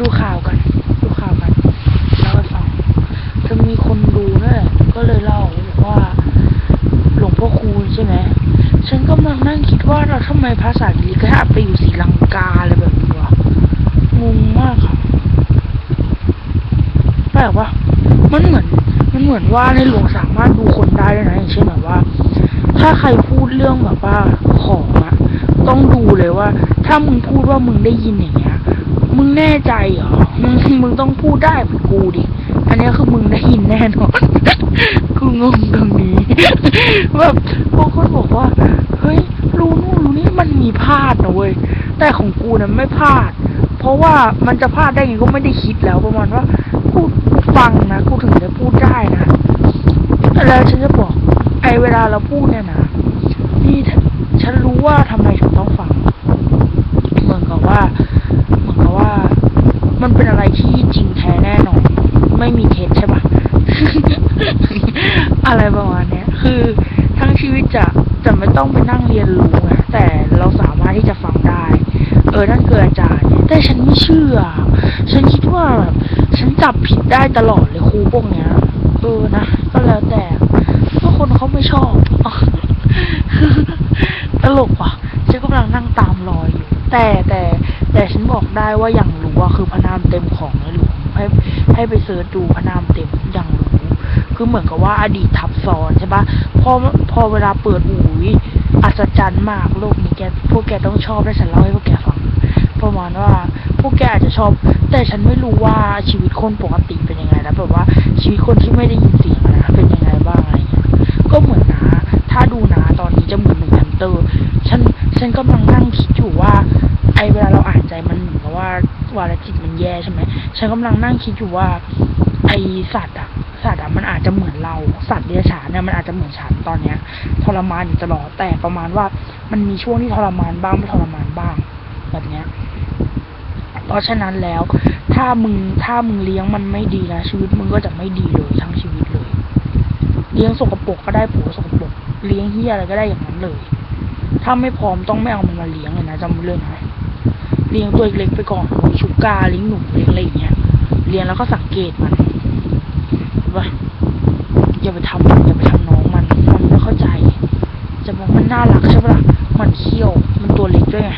ดูข่าวกัน ดูข่าวกันเล่าให้ฟังจะมีคนดูนั่นแหละก็เลยเล่าบอกว่า หลวงพ่อคูณใช่ไหมฉันกำลังนั่งคิดว่าเราทำไมภาษาลิกาไปอยู่ศรีลังกาอะไรแบบนี้วะงงมากค่ะแปลกว่ามันเหมือน มันเหมือนว่าในหลวงสามารถดูคนได้ด้วยนะอย่างเช่นแบบว่า ถ้าใครพูดเรื่องแบบว่าของอะ ต้องดูเลยว่า ถ้ามึงพูดว่ามึงได้ยินอย่างเงี้ย มึงแน่ใจเหรอ มึงมึงต้องพูดได้เหมือนกูดิ อันนี้คือมึงได้ยินแน่นอน กูงงตรงนี้แบบบางคนบอกว่า เฮ้ย รู้นู่นรู้นี่มันมีพลาดนะเว้ย แต่ของกูเนี่ยไม่พลาด เพราะว่ามันจะพลาดได้ไงก็ไม่ได้คิดแล้วประมาณว่ากูกูฟังนะกูถึงจะพูดได้นะแล้วฉันจะบอก ไอเวลาเราพูดเนี่ยนะนี่ฉันรู้ว่าทำไมถึงต้องฟัง เหมือนกับว่า เหมือนกับว่า มันเป็นอะไรที่จริงแท้แน่นอน ไม่มีเท็จใช่ปะอะไรประมาณเนี้ยคือทั้งชีวิตจะจะไม่ต้องไปนั่งเรียนรู้ไงแต่เราสามารถที่จะฟังได้ เออนั่นเกิดอาจารย์ แต่ฉันไม่เชื่อ ฉันคิดว่าแบบฉันจับผิดได้ตลอดเลยครูพวกเนี้ยเออนะก็แล้วแต่บางคนเขาไม่ชอบตลกว่ะฉันกำลังนั่งตามรอยอยู่แต่แต่ แต่ฉันบอกได้ว่าอย่างรู้ว่าคือพระนามเต็มของในหลวงให้ให้ไปเสิร์ชดูพระนามเต็มอย่างรู้คือเหมือนกับว่าอดีตทับซ้อนใช่ปะพอพอเวลาเปิดอูยอัศจรรย์มากโลกนี้แกพวกแกต้องชอบได้ฉันเล่าให้พวกแกฟังประมาณว่าพวกแกอาจจะชอบ แต่ฉันไม่รู้ว่าชีวิตคนปกติเป็นยังไงนะแบบว่าชีวิตคนที่ไม่ได้ยินเสียงนะเป็นยังไงบ้างอะไรเงี้ยก็เหมือนนะ ถ้าดูนะตอนนี้จะเหมือนหนึ่งแอมเตอร์ ฉันฉันกำลังนั่งคิดอยู่ว่า แย่ใช่ไหมฉันกำลังนั่งคิดอยู่ว่า ไอสัตว์อะสัตว์อะมันอาจจะเหมือนเรา สัตว์เดรัจฉานเนี่ยมันอาจจะเหมือนฉันตอนเนี้ย ทรมานอยู่ตลอดแต่ประมาณว่ามันมีช่วงที่ทรมานบ้างไม่ทรมานบ้าง แบบเนี้ย เพราะฉะนั้นแล้ว ถ้ามึงถ้ามึงเลี้ยงมันไม่ดีนะชีวิตมึงก็จะไม่ดีเลยทั้งชีวิตเลย เลี้ยงสกปรกก็ได้ผัวสกปรกเลี้ยงเฮียอะไรก็ได้อย่างนั้นเลย ถ้าไม่พร้อมต้องไม่เอามันมาเลี้ยงเลยนะจำเรื่องนะ เลี้ยงตัวเล็กไปก่อนชูกาเลี้ยงหนูเลี้ยงอะไรอย่างเงี้ยเลี้ยงแล้วก็สังเกตมันเห็นปะอย่าไปทำอย่าไปทำน้องมันมันไม่เข้าใจ จะบอกมันน่ารักใช่ปะล่ะมันเขี้ยวมันตัวเล็กด้วยไง